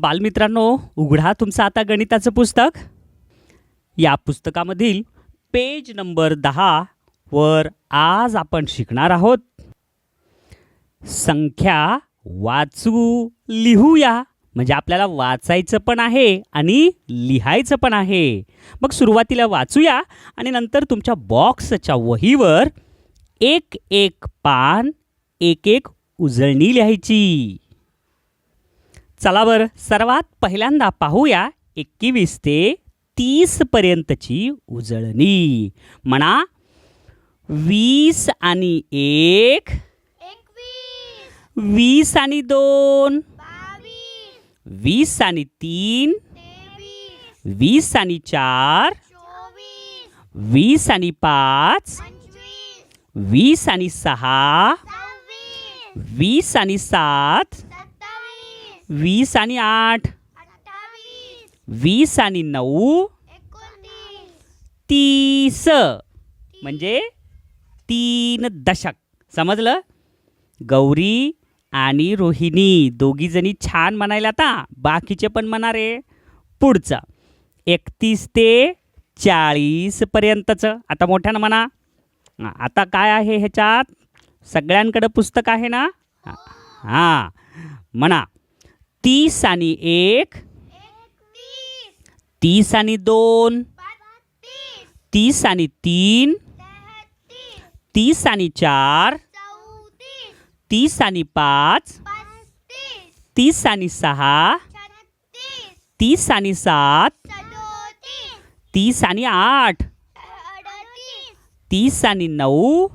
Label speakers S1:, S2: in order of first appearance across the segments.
S1: बालमित्रांनो उघडा तुमचं आता गणिताचं पुस्तक. या पुस्तकामधील पेज नंबर दहा वर आज आपण शिकणार आहोत. संख्या वाचू लिहूया. म्हणजे आपल्याला वाचायचं पण आहे आणि लिहायचं पण आहे. मग सुरुवातीला वाचूया आणि नंतर तुमच्या बॉक्सच्या वहीवर एक एक पान एक एक उजळणी लिहायची. चला बरं सर्वात पहिल्यांदा पाहूया एकवीस ते तीस पर्यंतची उजळणी. म्हणा वीस आणि एक वीस आणि दोन वीस आणि तीन वीस आणि चार वीस आणि पाच वीस आणि सहा वीस आणि सात वीस आणि आठ. वीस आणि नऊ. तीस. म्हणजे तीन दशक. समजलं? गौरी आणि रोहिणी दोघीजणी छान म्हणायला आता. बाकीचे पण म्हणा रे पुढचं. एकतीस ते चाळीस पर्यंतचं. आता मोठ्यानं म्हणा. आता काय आहे ह्याच्यात? सगळ्यांकडं पुस्तक आहे ना? हां. म्हणा. तीस आणि एक. तीस आणि दोन. तीस आणि तीन. तीस आणि चार. तीस आणि पाच. तीस आणि सहा. तीस आणि सात. तीस आणि आठ. तीस आणि नऊ.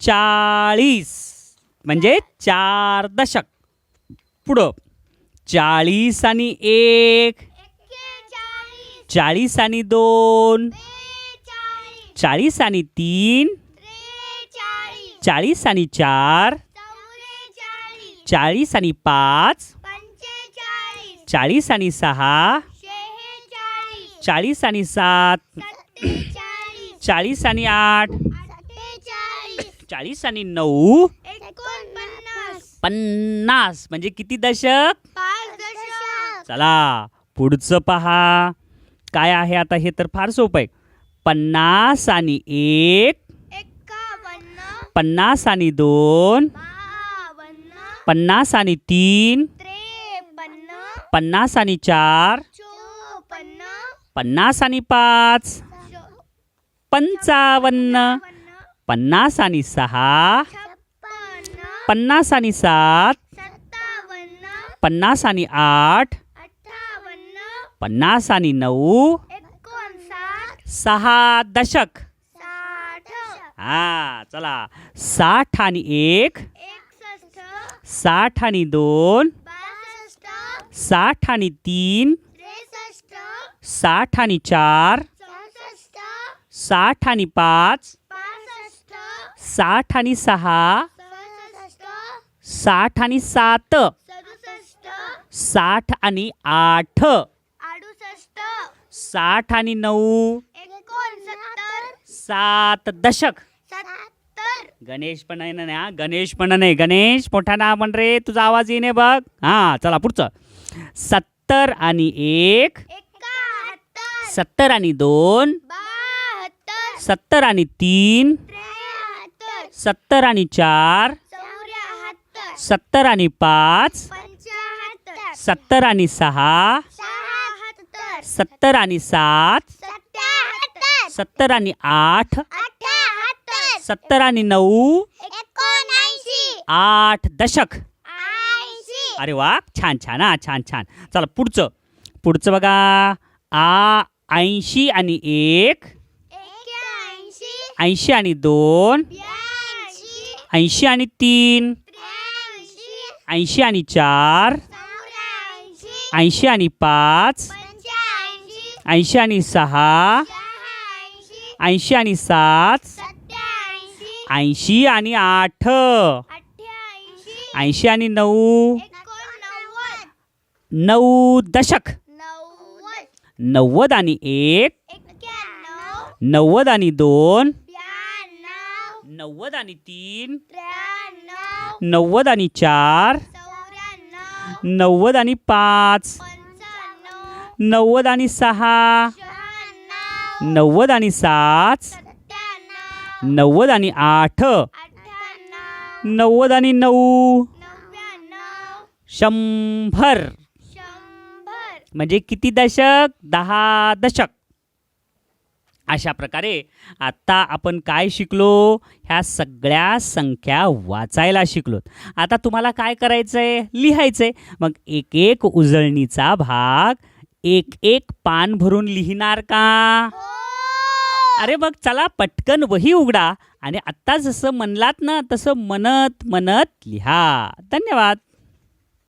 S1: चाळीस. म्हणजे चार दशक. पुढं. चाळीस आणि एक. चाळीस आणि दोन. चाळीस आणि तीन. चाळीस आणि चार. चाळीस आणि पाच. चाळीस आणि सहा. चाळीस आणि सात. चाळीस आणि आठ. चाळीस आणि नऊ. पन्नास. म्हणजे किती दशक? चला पुढचं पहा. काय आहे आता हे तर फार सोपं आहे. पन्नास आणि एक. पन्नास आणि दोन. पन्नास आणि तीन. पन्नास आणि चार. पन्नास आणि पाच. पंचावन्न. पन्नास आणि सहा. पन्नास आणि सात. पन्नास आणि आठ. पन्नास आणि नऊ. सहा दशक. हा चला. साठ आणि एक. साठ आणि दोन. साठ आणि तीन. साठ आणि चार. साठ आणि पाच. साठ आणि सहा. साठ आणि सात. साठ आणि आठ. साठ आणि नऊ. सात दशक. गणेश पण आहे ना हा? गणेश पण नाही. गणेश मोठा ना म्हण रे तुझा आवाज येणे बघ. हा चला पुढचं. सत्तर आणि एक. सत्तर आणि दोन. सत्तर आणि तीन. सत्तर आणि चार. सत्तर आणि पाच. सत्तर आणि सहा. सत्तर आणि सात. सत्तर आणि आठ. सत्तर आणि नऊ. आठ दशक. अरे वा छान छान हा छान छान. चला पुढचं. पुढचं बघा. आ ऐंशी आणि एक. ऐंशी आणि दोन. ऐंशी आणि तीन. ऐंशी आणि चार. ऐंशी आणि पाच. ऐंशी आणि सहा. ऐंशी आणि सात. ऐंशी आणि आठ. ऐंशी आणि नऊ. नऊ दशक.
S2: नव्वद
S1: आणि एक. नव्वद आणि दोन. नव्वद आणि तीन. नव्वद आणि चार. नव्वद आणि पाच. नव्वद आणि सहा. नव्वद आणि सात. नव्वद आणि आठ. नव्वद आणि नऊ. शंभर. म्हणजे किती दशक? दहा दशक. अशा प्रकारे आत्ता आपण काय शिकलो? ह्या सगळ्या संख्या वाचायला शिकलो आता तुम्हाला काय करायचं आहे लिहायचं आहे मग एक एक उजळणीचा भाग एक एक पान भरून लिहिणार का? अरे मग चला पटकन वही उघडा आणि आत्ता जसं म्हणलात ना तसं म्हणत म्हणत लिहा. धन्यवाद.